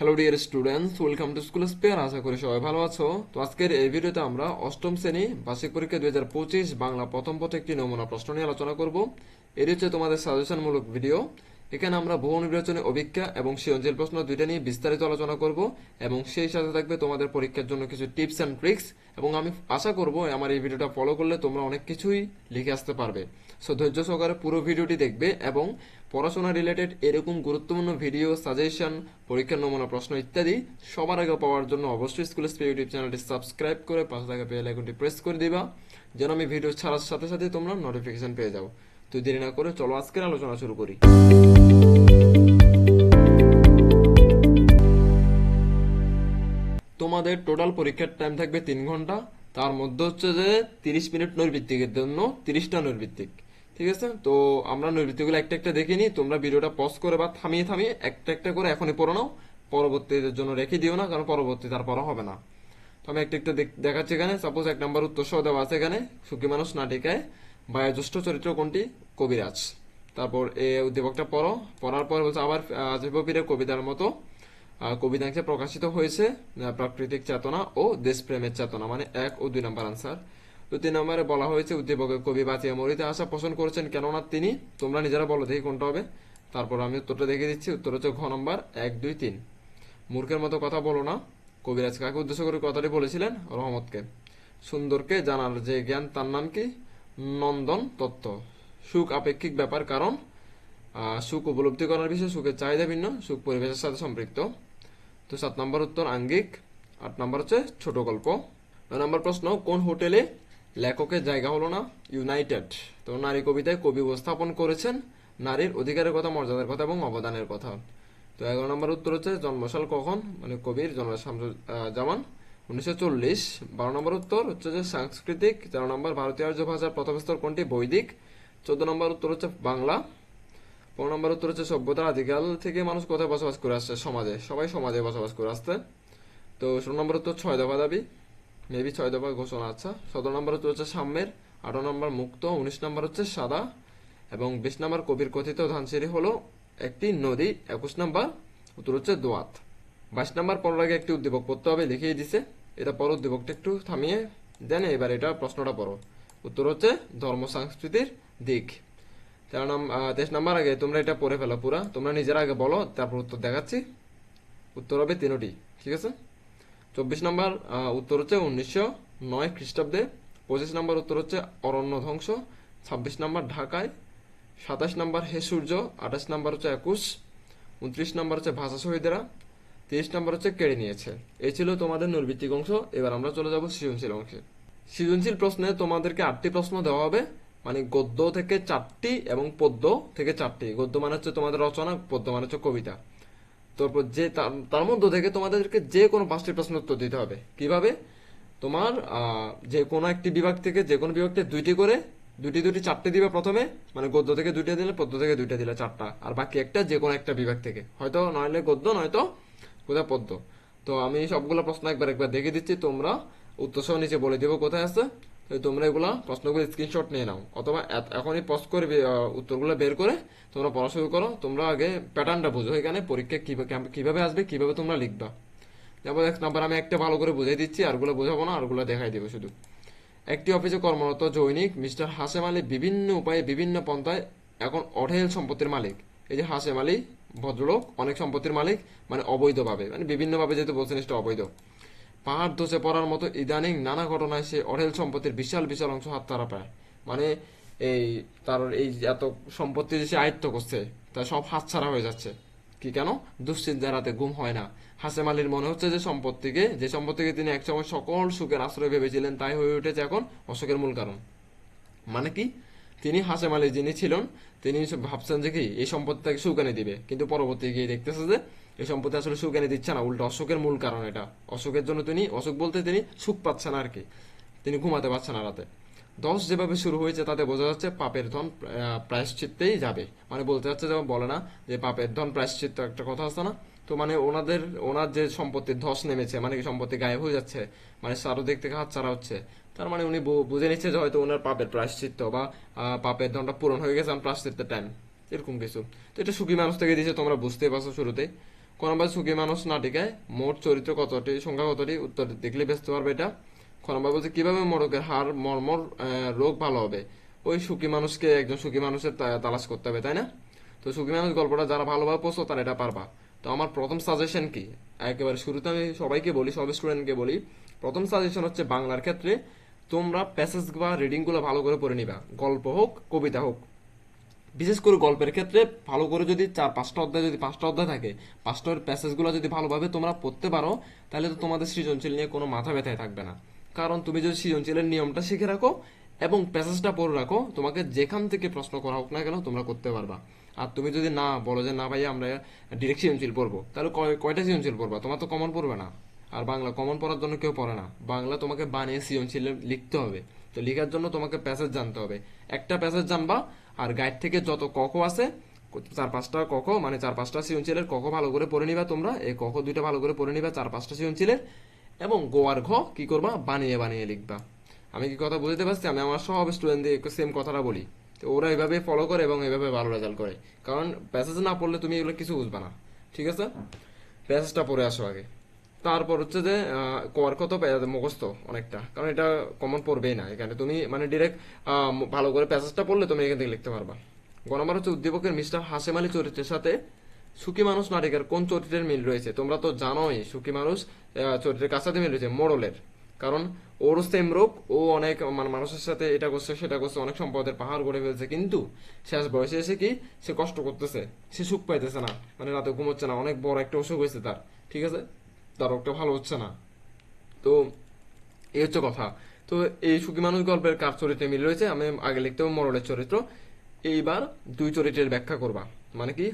Hello dear students welcome to school spare আশা করি সবাই ভালো আছো। তো আজকের এই ভিডিওতে আমরা অষ্টম শ্রেণি বার্ষিক পরীক্ষা দুই হাজার পঁচিশ বাংলা প্রথম পথে একটি নমুনা প্রশ্ন নিয়ে আলোচনা করব। এটি হচ্ছে তোমাদের সাজেশনমূলক ভিডিও এখানে আমরা বহু নির্বাচনী অভিজ্ঞা এবং সৃজনশীল প্রশ্ন দুইটা নিয়ে বিস্তারিত আলোচনা করব এবং সেই সাথে থাকবে তোমাদের পরীক্ষার জন্য কিছু টিপস অ্যান্ড ট্রিক্স এবং আমি আশা করব আমার এই ভিডিওটা ফলো করলে তোমরা অনেক কিছুই লিখে আসতে পারবে। সো ধৈর্য সহকারে পুরো ভিডিওটি দেখবে এবং পড়াশোনা রিলেটেড এরকম গুরুত্বপূর্ণ ভিডিও সাজেশন পরীক্ষার নমুনা, প্রশ্ন ইত্যাদি সবার আগে পাওয়ার জন্য অবশ্যই স্কুল স্পে ইউটিউব চ্যানেলটি সাবস্ক্রাইব করে পাশে থাকা বেল আইকনটি প্রেস করে দিবা, যেন আমি ভিডিও ছাড়ার সাথে সাথে তোমরা নোটিফিকেশন পেয়ে যাও। তো দেরি না করে চলো আজকের আলোচনা শুরু করি। তোমাদের টোটাল পরীক্ষার টাইম থাকবে তিন ঘণ্টা, তার মধ্যে হচ্ছে যে তিরিশ মিনিট নৈর্ভিত্তিকের জন্য তিরিশটা নৈর্ভিত্তিক ঠিক আছে? তো আমরা নৈর্ভিত্তিকগুলো একটা একটা দেখে নিই। তোমরা ভিডিওটা পজ করে বা থামিয়ে থামিয়ে একটা একটা করে এখনই পড়ো নাও। পরবর্তীদের জন্য রেখে দিও না, কারণ পরবর্তী তার হবে না। তো আমি একটা একটা দেখ- দেখাচ্ছি এখানে। সাপোজ এক নম্বর উত্তর সহ দেওয়া আছে এখানে, সুখী মানুষ নাটিকায়। বায়োজ্যেষ্ঠ চরিত্র কোনটি? কবিরাজ। তারপর এ উদ্দীপকটা পড়ো। পড়ার পর বলছে, আবার আজিবপীরের কবিতার মতো কবিতাংশে প্রকাশিত হয়েছে প্রাকৃতিক চেতনা ও দেশপ্রেমের চেতনা। মানে এক ও দুই নম্বর আনসার তো তিন নম্বরে বলা হয়েছে, উদ্দীপকের কবি বাঁচিয়ে মরিতে আসা পছন্দ করেছেন। কেননা তিনি তোমরা নিজেরা বলো, দেখি কোনটা হবে। তারপর আমি উত্তরটা দেখে দিচ্ছি। উত্তর হচ্ছে ঘ নম্বর, এক, দুই, তিন। মূর্খের মতো কথা বলো না। কবিরাজ কাকে উদ্দেশ্য করে কথাটি বলেছিলেন? রহমতকে। সুন্দরকে জানার যে জ্ঞান, তার নাম কি? নন্দন তত্ত্ব। সুখ আপেক্ষিক ব্যাপার, কারণ সুখ উপলব্ধি করার বিষয়ে সুখের চাহিদা ভিন্ন, সুখ পরিবেশের সাথে সম্পৃক্ত। তো সাত নম্বর উত্তর আঙ্গিক, আট নম্বর হচ্ছে ছোট গল্প। নয় নম্বর প্রশ্ন, কোন হোটেলে লেখকের জায়গা হলো না ইউনাইটেড। তো নারী কবিতায় কবি উপস্থাপন করেছেন নারীর অধিকারের কথা, মর্যাদার কথা এবং অবদানের কথা। তো এগারো নম্বর উত্তর হচ্ছে, জন্মসাল কখন? মানে কবির জন্ম জামান, উনিশশো চল্লিশ। বারো নম্বর উত্তর হচ্ছে যে সাংস্কৃতিক, তেরো নম্বর ভারতীয় আর্য ভাষার প্রথম স্তর কোনটি? বৈদিক। চোদ্দ নম্বর উত্তর হচ্ছে বাংলা। পনেরো নম্বর উত্তর হচ্ছে সভ্যতার আদিকাল থেকে মানুষ কোথায় বসবাস করে আসছে? সমাজে। সবাই সমাজে বসবাস করে আসছে। তো ষোলো নম্বর উত্তর, ছয় দফা দাবি। মেবি ছয় দফা ঘোষণা আচ্ছা। সতেরো নম্বর হচ্ছে সাম্যের, আঠারো নম্বর মুক্ত, উনিশ নম্বর হচ্ছে সাদা, এবং বিশ নম্বর কবির কথিত ধানসিঁড়ি হলো একটি নদী, একুশ নম্বর উত্তর হচ্ছে দোয়াত। বাইশ নম্বর পড়ার আগে একটি উদ্দীপক পড়তে হবে লিখিয়ে দিছে। এটা পর উদ্দীপকটা একটু থামিয়ে দেন, এবার এটা প্রশ্নটা পড়ো। উত্তর হচ্ছে ধর্ম সংস্কৃতির দিক। তেরো নম্বর তেইশ নম্বর আগে তোমরা এটা পড়ে ফেলো পুরা। তোমরা নিজেরা আগে বলো, তারপর উত্তর দেখাচ্ছি। উত্তর হবে তিনোটি, ঠিক আছে? চব্বিশ নম্বর উত্তর হচ্ছে উনিশশো নয় খ্রিস্টাব্দে। পঁচিশ নম্বর উত্তর হচ্ছে অরণ্য ধ্বংস। ছাব্বিশ নম্বর ঢাকায়। সাতাশ নম্বর হে সূর্য। আঠাশ নম্বর হচ্ছে একুশ। উনত্রিশ নম্বর হচ্ছে ভাষা শহীদেরা। তিরিশ নম্বর হচ্ছে কেড়ে নিয়েছে। এই ছিল তোমাদের নৈর্ভিত্তিক অংশ। এবার আমরা চলে যাব সৃজনশীল অংশে। সৃজনশীল প্রশ্নে তোমাদেরকে আটটি প্রশ্ন দেওয়া হবে। মানে গদ্য থেকে চারটি এবং পদ্য থেকে চারটি। গদ্য মানে হচ্ছে তোমাদের রচনা, পদ্য মানে হচ্ছে কবিতা। তারপর যে তার- মধ্য থেকে তোমাদেরকে যে কোনো পাঁচটি প্রশ্ন উত্তর দিতে হবে। কীভাবে? তোমার যে কোনো একটি বিভাগ থেকে যে কোনো বিভাগ থেকে দুইটি করে দুটি দুটি চারটে দিবে প্রথমে মানে গদ্য থেকে দুইটা দিলে, পদ্য থেকে দুইটা দিলে চারটা, আর বাকি একটা যে কোনো একটা বিভাগ থেকে। হয়তো নইলে গদ্য, নয়তো কোথায় পদ্য। তো আমি সবগুলো প্রশ্ন একবার একবার দেখে দিচ্ছি, তোমরা উত্তর সহ নিচে বলে দেবো কোথায় আছে। তোমরা এগুলা প্রশ্নগুলো স্ক্রিনশট নিয়ে নাও। অথবা এখনই পজ করে বে- আহ, উত্তরগুলো বের করে তোমরা পড়া শুরু করো তোমরা আগে প্যাটার্নটা বুঝো এখানে পরীক্ষা কীভাবে আসবে কীভাবে তোমরা লিখবা। যেমন এক নাম্বার আমি একটা ভালো করে বুঝাই দিচ্ছি আরগুলো বোঝাবো না আরগুলো দেখাই দেবো শুধু। একটি অফিসে কর্মরত জৈনিক মিস্টার হাসেম আলী বিভিন্ন উপায়ে বিভিন্ন পন্থায় এখন অঢেল সম্পত্তির মালিক। এই যে হাসেম আলী ভদ্রলোক অনেক সম্পত্তির মালিক মানে অবৈধভাবে মানে বিভিন্নভাবে যেহেতু বলছেন সেটা অবৈধ। পাহাড় ধসে পড়ার মতো ইদানিং নানা ঘটনায় সে অঢেল সম্পত্তির বিশাল বিশাল অংশ হাতছাড়া পায়। মানে এই তার এই এত সম্পত্তি যে সে আয়ত্ত করছে, তা সব হাতছাড়া হয়ে যাচ্ছে। কি কেন? দুশ্চিন্তার রাতে ঘুম হয় না। হাসেম আলীর মনে হচ্ছে যে সম্পত্তিকে যে সম্পত্তিকে তিনি একসময় সকল সুখের আশ্রয় ভেবেছিলেন, তাই হয়ে উঠেছে এখন অসুখের মূল কারণ। মানে কি? তিনি হাসেম আলী যিনি ছিলেন, তিনি ভাবছেন যে কি, এই সম্পত্তি তাকে সুখ এনে দিবে। কিন্তু পরবর্তী গিয়ে দেখতেছে যে এই সম্পত্তি আসলে সুখ এনে দিচ্ছে না, উল্টো অসুখের মূল কারণ এটা। অসুখের জন্য তিনি অসুখ বলতে তিনি সুখ পাচ্ছেন আর কি। তিনি ঘুমাতে পারছেন না রাতে। দশ যেভাবে শুরু হয়েছে তাতে বোঝা যাচ্ছে পাপের ধন প্রায়শ্চিত্তেই যাবে। মানে বলতে যাচ্ছে যেমন বলে না যে পাপের ধন, প্রায়শ্চিত্ত একটা কথা আছে না? তো মানে ওনাদের, ওনার যে সম্পত্তির ধস নেমেছে মানে সম্পত্তি গায়েব হয়ে যাচ্ছে মানে চারোদিক থেকে হাত ছাড়া হচ্ছে, তার মানে উনি বুঝে নিচ্ছে যে হয়তো ওনার পাপের প্রায়শ্চিত্ত বা পাপের ধনটা পূরণ হয়ে গেছে প্রায়শ্চিত্তের টাইম, এরকম কিছু। তো এটা সুখী মানুষ থেকে দিয়েছে, তোমরা বুঝতে পারছ শুরুতে ক নম্বর সুখী মানুষ নাটিকায় মোট চরিত্র কতটি, সংখ্যা কতটি, উত্তর দেখলে ব্যস্ত পারবে এটা। খ বলছে কীভাবে মরকের হার মর্মর রোগ ভালো হবে? ওই সুখী মানুষকে একজন সুখী মানুষের তালাশ করতে হবে, তাই না? তো সুখী মানুষ গল্পটা যারা ভালোভাবে পড়ছো তারা এটা পারবা। তো আমার প্রথম সাজেশন কি? একেবারে শুরুতে আমি সবাইকে বলি, সব স্টুডেন্টকে বলি। প্রথম সাজেশন হচ্ছে বাংলার ক্ষেত্রে তোমরা প্যাসেজ বা রিডিংগুলো ভালো করে পড়ে নিবা। গল্প হোক, কবিতা হোক। বিশেষ করে গল্পের ক্ষেত্রে ভালো করে যদি চার পাঁচটা অধ্যায় যদি, পাঁচটা অধ্যায় থাকে, পাঁচটার প্যাসেজগুলো যদি ভালোভাবে তোমরা পড়তে পারো, তাহলে তো তোমাদের সৃজনশীল নিয়ে কোনো মাথা ব্যথায় থাকবে না। কারণ তুমি যদি সৃজনশীলের নিয়মটা শিখে রাখো এবং প্যাসেজটা পড়ে রাখো, তোমাকে যেখান থেকে প্রশ্ন করা হোক না কেন তোমরা করতে পারবা। আর তুমি যদি না বলো যে, না ভাই আমরা ডিরেক্ট সৃজনশীল পড়ব, তাহলে কয়- কয়টা সৃজনশীল পড়বা? তোমার তো কমন পড়বে না। আর বাংলা কমন পড়ার জন্য কেউ পড়ে না। বাংলা তোমাকে বানিয়ে সৃজনশীল লিখতে হবে। তো লেখার জন্য তোমাকে প্যাসেজ জানতে হবে। একটা প্যাসেজ জানবা, আর গাইড থেকে যত কক আছে, চার পাঁচটা কক মানে চার পাঁচটা সৃজনশীলের কক ভালো করে পড়ে নিবা তোমরা, এই কক দুইটা ভালো করে পড়ে নিবা, চার পাঁচটা সৃজনশীলের। এবং গোয়ার ঘ কি করবা? বানিয়ে বানিয়ে লিখবা। আমি কি কথা বুঝতে পারছি? আমি আমার সব স্টুডেন্টদের সেম কথাটা বলি। তো ওরা এভাবে ফলো করে এবং এভাবে ভালো রেজাল্ট করে। কারণ প্যাসেজ না পড়লে তুমি এগুলো কিছু বুঝবা না। ঠিক আছে? প্যাসেজটা পড়ে আসো আগে। তারপর হচ্ছে যে কত মুখস্থ অনেকটা। কারণ এটা কমন পড়বেই না। এখানে তুমি মানে ডিরেক্ট ভালো করে প্যাসেজটা পড়লে তুমি এখান থেকে লিখতে পারবা। গণমার হচ্ছে উদ্দীপকের মিস্টার হাসেম আলী চরিত্রের সাথে সুখী মানুষ নাটিকার কোন চরিত্রের মিল রয়েছে? তোমরা তো জানোই, সুখী মানুষ চরিত্রের সাথে মিল রয়েছে? মোড়লের। কারণ ওরও সেম রোগ ও অনেক মানে মানুষের সাথে এটা করছে, সেটা করছে, অনেক সম্পদের পাহাড় গড়ে ফেলছে, কিন্তু শেষ বয়সে এসে কি সে কষ্ট করতেছে? সে সুখ পাইতেছে না। মানে রাতে ঘুমোচ্ছে না, অনেক বড় একটা অসুখ হয়েছে তার। ঠিক আছে? রোগটা ভালো হচ্ছে না। তো এই হচ্ছে কথা। তো এই সুখী মানুষ গল্পের কার চরিত্রে মিল রয়েছে, আমি আগে লিখতে হবে মরলের চরিত্র। এইবার দুই চরিত্রের ব্যাখ্যা করবা। মানে কি?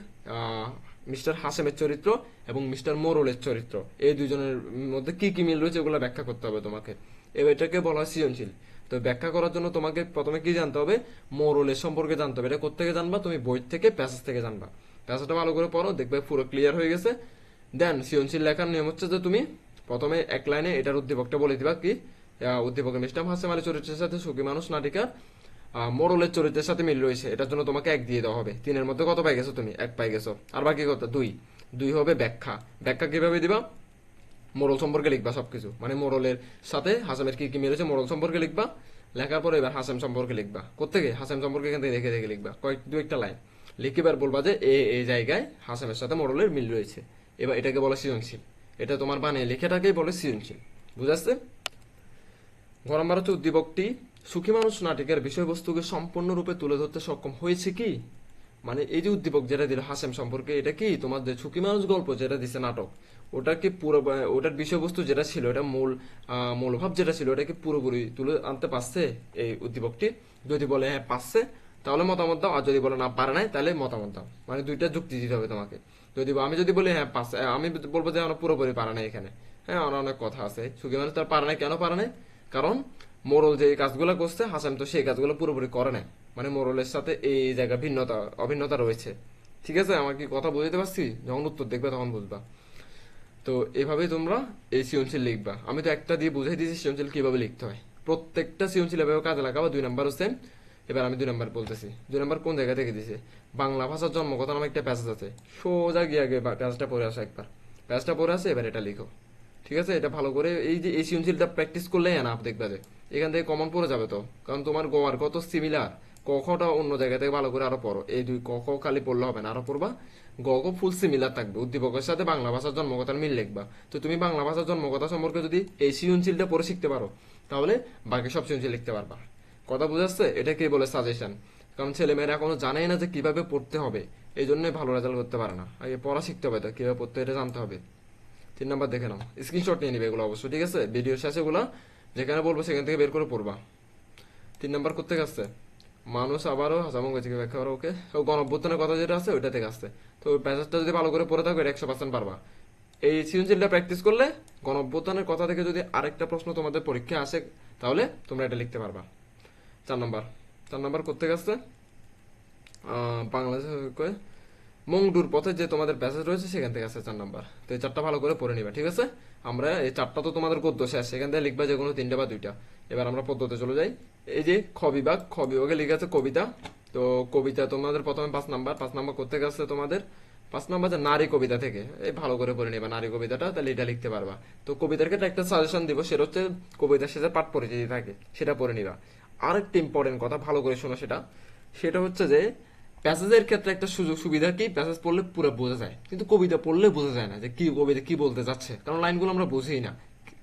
মিস্টার হাসেমের চরিত্র এবং মিস্টার মোরলের চরিত্র। এই দুজনের মধ্যে কি কি মিল রয়েছে ওগুলো ব্যাখ্যা করতে হবে তোমাকে। এবার এটাকে বলা হয় সৃজনশীল। তো ব্যাখ্যা করার জন্য তোমাকে প্রথমে কি জানতে হবে? মোরলের সম্পর্কে জানতে হবে। এটা কোথেকে জানবা? তুমি বই থেকে, প্যাসেজ থেকে জানবা। প্যাসেজটা ভালো করে পড়ো, দেখবে পুরো ক্লিয়ার হয়ে গেছে। দেন সৃজনশীল লেখার নিয়ম হচ্ছে যে তুমি প্রথমে এক লাইনে এটার উদ্দীপকটা বলে দিবা কি উদ্দীপকের মিস্টার হাসেম আলী চরিত্রের সাথে সুখী মানুষ নাটিকার আহ, মোড়লের চরিত্রের সাথে মিল রয়েছে। এটার জন্য তোমাকে এক দিয়ে দেওয়া হবে। তিনের মধ্যে কত পাই গেছো তুমি? এক পাই গেছো। আর বাকি কত? দুই। দুই হবে ব্যাখ্যা। ব্যাখ্যা কীভাবে দিবা? মোরল সম্পর্কে লিখবা সবকিছু। মানে মোরলের সাথে হাসামের কি কি মিলেছে মোরল সম্পর্কে লিখবা। লেখার পরে এবার হাসাম সম্পর্কে লিখবা। কোথেকে হাসাম সম্পর্কে এখান থেকে দেখে দেখে লিখবা। কয়েক দু একটা লাইন। লিখে বলবা যে এ এই জায়গায় হাসামের সাথে মোড়লের মিল রয়েছে। এবার এটাকে বলে সৃজনশীল। এটা তোমার বানিয়ে লেখাটাকেই বলে সৃজনশীল। বুঝাচ্ছে ঘর নাম্বার উদ্দীপকটি, সুখী মানুষ নাটকের বিষয়বস্তুকে সম্পূর্ণরূপে তুলে ধরতে সক্ষম হয়েছে কি? মানে এই যে উদ্দীপক যেটা দিল হাসেম সম্পর্কে, এটা কি? তোমার যে সুখী মানুষ গল্প যেটা দিছে নাটক, ওটা কি পুরো ওটার বিষয়বস্তু যেটা ছিল, এটা মূল মূলভাব যেটা ছিল, এটা কি পুরোপুরি তুলে আনতে পারছে এই উদ্দীপকটি? যদি বলে হ্যাঁ পারছে, তাহলে মতামত দাও, আর যদি বলে না, পারে নাই, তাহলে মতামত দাও। মানে দুইটা যুক্তি দিতে হবে তোমাকে। যদি আমি যদি বলি হ্যাঁ আমি বলব যে, আমরা পুরোপুরি পারে নাই এখানে। হ্যাঁ আমার অনেক কথা আছে। সুখী মানুষ তার পারে নাই, কেন পারে নাই? কারণ মোরল যে কাজগুলো করছে, হাসান তো সেই কাজগুলো পুরোপুরি করে নাই। মানে মোরলের সাথে এই জায়গা ভিন্নতা, অভিন্নতা রয়েছে। ঠিক আছে? আমার কি কথা বুঝতে পারছি? যখন উত্তর দেখবে তখন বুঝবা। তো এভাবেই তোমরা এই সৃজনশীল লিখবা। আমি তো একটা দিয়ে বুঝাই দিয়েছি সৃজনশীল কীভাবে লিখতে হয়। প্রত্যেকটা সৃজনশীল এভাবে কাজে লাগাবো। দুই নাম্বার হচ্ছে এবার আমি দুই নম্বর বলতেছি। দুই নম্বর কোন জায়গা থেকে দিছে? বাংলা ভাষার জন্মকথা নামে একটা প্যাসেজ আছে। সোজা গিয়ে আগে প্যাসেজটা পড়ে আসো একবার। প্যাসেজটা পড়ে আসে, এবার এটা লিখো। ঠিক আছে? এটা ভালো করে এই যে এই সৃজনশীলটা প্র্যাকটিস করলে এনাফ দেখবে যে। এখান থেকে কমন পড়ে যাবে তো। কারণ তোমার গোয়ার কত সিমিলার কখটা অন্য জায়গা থেকে ভালো করে আরও পড়ো। এই দুই কখ খালি পড়লে হবে না, আরও পড়বা। গ গ ফুল সিমিলার থাকবে। উদ্দীপকের সাথে বাংলা ভাষার জন্মকথার মিল লিখবা। তো তুমি বাংলা ভাষার জন্মকথা সম্পর্কে যদি এই সৃজনশীলটা পড়ে শিখতে পারো, তাহলে বাকি সব সৃজনশীল লিখতে পারবা। কথা বুঝাচ্ছে এটাকে বলে সাজেশন কারণ ছেলেমেয়েরা এখনও জানেই না যে কীভাবে পড়তে হবে। এই জন্যই ভালো রেজাল্ট করতে পারে না। আগে পড়া শিখতে হবে তো, কীভাবে পড়তে এটা জানতে হবে। তিন নাম্বার দেখে নাও। স্ক্রিনশট নিয়ে নিবে এগুলো অবশ্যই, ঠিক আছে? ভিডিও শেষে এগুলো যেখানে বলব সেখান থেকে বের করে পড়বা। তিন নাম্বার করতে আসছে? মানুষ আবারও হাসামং গেছে ব্যাখ্যা করো ওকে? ও গণঅভ্যুত্থানের কথা যেটা আছে, ওইটা থেকে আসছে। তো ওই প্যাসেজটা যদি ভালো করে পড়ে থাকো, এটা একশো পার্সেন্ট পারবা। এই সৃজনশীলটা প্র্যাকটিস করলে গণঅভ্যুত্থানের কথা থেকে যদি আরেকটা প্রশ্ন তোমাদের পরীক্ষা আসে, তাহলে তোমরা এটা লিখতে পারবা। চার নাম্বার। চার নাম্বার করতে গেছে কয়ে মংডুর পথে যে তোমাদের প্যাসেজ রয়েছে, সেখান থেকে আছে চার নাম্বার। তো এই চারটা ভালো করে পড়ে নিবা, ঠিক আছে? আমরা এই চারটা তো তোমাদের গদ্য শেষ। সেখান থেকে লিখবা যে কোনো তিনটা বা দুইটা। এবার আমরা পদ্ধতি চলে যাই। এই যে খ বিভাগ, খ লিখে আছে কবিতা। তো কবিতা তোমাদের প্রথমে পাঁচ নাম্বার। পাঁচ নাম্বার করতে গেছে তোমাদের? পাঁচ নম্বর যে নারী কবিতা থেকে। এই ভালো করে পড়ে নিবা নারী কবিতাটা, তাহলে এটা লিখতে পারবা। তো কবিতার ক্ষেত্রে একটা সাজেশন দিব, সেটা হচ্ছে কবিতার শেষে পাঠ পরিচিতি থাকে, সেটা পড়ে নিবা। আরেকটা ইম্পর্টেন্ট কথা ভালো করে শোনো সেটা। সেটা হচ্ছে যে প্যাসেজের ক্ষেত্রে একটা সুযোগ সুবিধা কি? প্যাসেজ পড়লে পুরো বোঝা যায়। কিন্তু কবিতা পড়লে বোঝা যায় না যে কি কবিতা, কি বলতে যাচ্ছে। কারণ লাইনগুলো আমরা বুঝি না।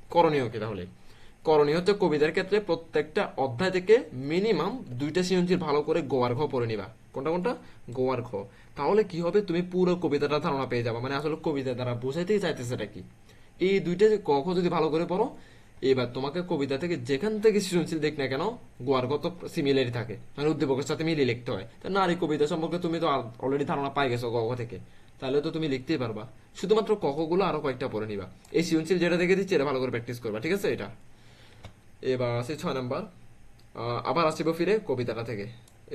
করণীয় কি তাহলে? করণীয় হচ্ছে কবিতার ক্ষেত্রে প্রত্যেকটা অধ্যায় থেকে মিনিমাম দুইটা সৃজনশীল ভালো করে গোয়ার ঘ পড়ে নিবা। কোনটা কোনটা? গোয়ার ঘ। তাহলে কি হবে? তুমি পুরো কবিতাটা ধারণা পেয়ে যাবে। মানে আসলে কবিতা দ্বারা বোঝাইতেই চাইতেছে এটা কি? এই দুইটা যে ক যদি ভালো করে পড়ো এবার তোমাকে কবিতা থেকে যেখান থেকে সৃজনশীল দেখ না কেন, গোয়ার গত সিমিলারি থাকে। মানে উদ্দীপকের সাথে মিলিয়ে লিখতে হয়। তা নারী কবিতা সম্পর্কে তুমি তো অলরেডি ধারণা পাই গেছো গ খ থেকে। তাহলে তো তুমি লিখতেই পারবা। শুধুমাত্র ক খ গুলো আরও কয়েকটা পড়ে নিবা। এই সৃজনশীল যেটা দেখে দিচ্ছি, এটা ভালো করে প্র্যাকটিস করবা, ঠিক আছে এটা? এবার আছে ছয় নাম্বার। আবার আসিব ফিরে কবিতাটা থেকে।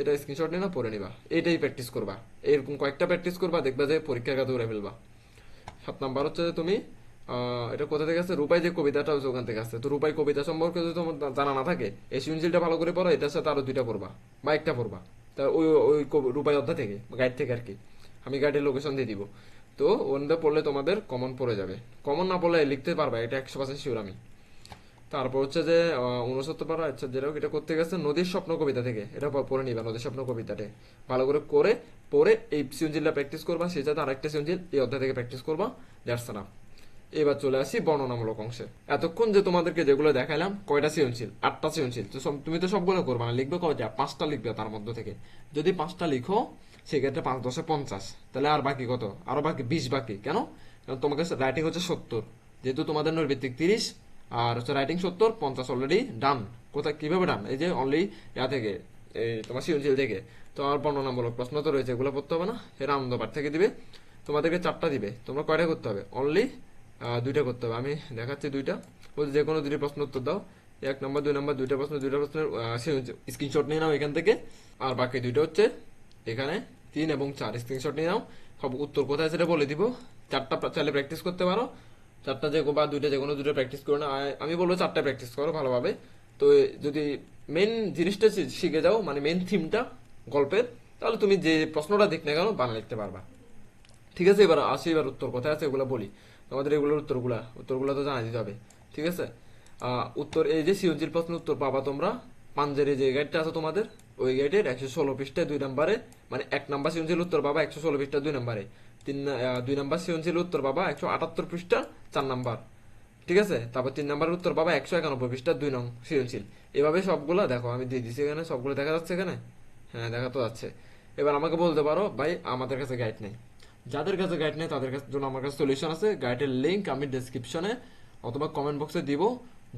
এটা স্ক্রিনশট নিয়ে না, পড়ে নিবা। এটাই প্র্যাকটিস করবা। এরকম কয়েকটা প্র্যাকটিস করবা, দেখবা যে পরীক্ষার কাছে উড়ে ফেলবা। সাত নাম্বার হচ্ছে তুমি এটা কোথা থেকে আসছে? রূপাই যে কবিতাটা হচ্ছে ওখান থেকে আসছে। তো রূপাই কবিতা সম্পর্কে যদি তোমার জানা না থাকে, এই সৃজনশীলটা ভালো করে পড়ো এটার সাথে আরও দুইটা পড়বা, বা একটা পড়বা। তা ওই ওই রূপাই অধ্যায় থেকে, গাইড থেকে আর কি। আমি গাইডের লোকেশন দিয়ে দিব। তো ওনটা পড়লে তোমাদের কমন পড়ে যাবে। কমন না পড়লে লিখতে পারবা, এটা একশো পার্সেন্ট শিওর আমি। তারপর হচ্ছে যে উনসত্তর পারা আচ্ছা যেটা এটা করতে গেছে নদীর স্বপ্ন কবিতা থেকে। এটা পড়ে নিবা, নদীর স্বপ্ন কবিতাটা। ভালো করে করে পরে এই সিউঞ্জিলটা প্র্যাকটিস করবা সাথে আরেকটা সিউঞ্জিল এই অধ্যায় থেকে প্র্যাকটিস করবা দ্যাটস না এবার চলে আসি বর্ণনামূলক অংশে। এতক্ষণ যে তোমাদেরকে যেগুলো দেখালাম কয়টা সৃজনশীল? আটটা সৃজনশীল। তো তুমি তো সবগুলো করবে না, লিখবে কয়টা পাঁচটা লিখবে তার মধ্যে থেকে। যদি পাঁচটা লিখো, সেক্ষেত্রে পাঁচ দশে পঞ্চাশ। তাহলে আর বাকি কত? আরও বাকি, বিশ বাকি। কেন? কারণ তোমাকে রাইটিং হচ্ছে সত্তর। যেহেতু তোমাদের নৈর্ভিত্তিক তিরিশ, আর হচ্ছে রাইটিং সত্তর, পঞ্চাশ অলরেডি ডান কোথায়, কীভাবে ডান এই যে অনলি ইয়া থেকে, এই তোমার সৃজনশীল থেকে। তো আর বর্ণনামূলক প্রশ্ন তো রয়েছে, এগুলো পড়তে হবে না। এর আনন্দ পাঠ থেকে দিবে। তোমাদেরকে চারটা দিবে। তোমরা কয়টা করতে হবে? অনলি দুইটা করতে হবে। আমি দেখাচ্ছি দুইটা। যে কোনো দুইটা প্রশ্ন উত্তর দাও। এক নম্বর, দুই নম্বর, দুইটা প্রশ্ন, দুইটা প্রশ্নের স্ক্রিনশট নিয়ে নাও এখান থেকে। আর বাকি দুইটা হচ্ছে এখানে তিন এবং চার। স্ক্রিনশট নিয়ে নাও। সব উত্তর কোথায় সেটা বলে দিব। চারটা চাইলে প্র্যাকটিস করতে পারো। চারটা যে বা দুইটা যে কোনো দুটো প্র্যাকটিস করো না। আমি বলব চারটা প্র্যাকটিস করো ভালোভাবে। তো যদি মেন জিনিসটা শিখে যাও মানে মেন থিমটা গল্পের, তাহলে তুমি যে প্রশ্নটা দেখ না কেন বানা লিখতে পারবা। ঠিক আছে, এবার আসি, এবার উত্তর কোথায় আছে এগুলো বলি। তোমাদের এগুলোর উত্তরগুলা, উত্তরগুলো তো জানা দিতে হবে, ঠিক আছে? উত্তর, এই যে সিওজির প্রশ্ন উত্তর পাবা তোমরা, পাঞ্জের যে গাইডটা আছে তোমাদের, ওই গাইডের একশো ষোলো পৃষ্ঠায় দুই নম্বরে মানে এক নাম্বার সিওজির উত্তর পাবা একশো ষোলো পৃষ্ঠা দুই নম্বরে, তিন দুই নাম্বার সিওজির উত্তর পাবা একশো আটাত্তর পৃষ্ঠা চার নাম্বার, ঠিক আছে? তারপর তিন নাম্বারের উত্তর পাবা একশো একানব্বই পৃষ্ঠা দুই নং সৃজনশীল এভাবে সবগুলো দেখো, আমি দিয়ে দিচ্ছি এখানে, সবগুলো দেখা যাচ্ছে এখানে? হ্যাঁ দেখা তো যাচ্ছে। এবার আমাকে বলতে পারো, ভাই, আমাদের কাছে গাইড নেই। যাদের কাছে গাইড নেই, তাদের কাছে জন্য আমার কাছে সলিউশন আছে। গাইডের লিংক আমি ডেসক্রিপশনে অথবা কমেন্ট বক্সে দিব।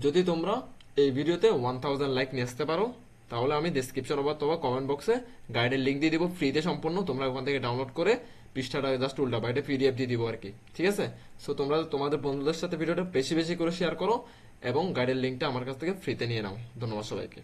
যদি তোমরা এই ভিডিওতে ওয়ান থাউজেন্ড লাইক নিয়ে আসতে পারো, তাহলে আমি ডেসক্রিপশন অথবা কমেন্ট বক্সে গাইডের লিংক দিয়ে দিব। ফ্রিতে সম্পূর্ণ। তোমরা ওখান থেকে ডাউনলোড করে পৃষ্ঠাটা জাস্ট উল্টা বা এটা পিডিএফ দিয়ে দিব আর কি ঠিক আছে? সো তোমরা তোমাদের বন্ধুদের সাথে ভিডিওটা বেশি বেশি করে শেয়ার করো এবং গাইডের লিংকটা আমার কাছ থেকে ফ্রিতে নিয়ে নাও। ধন্যবাদ সবাইকে।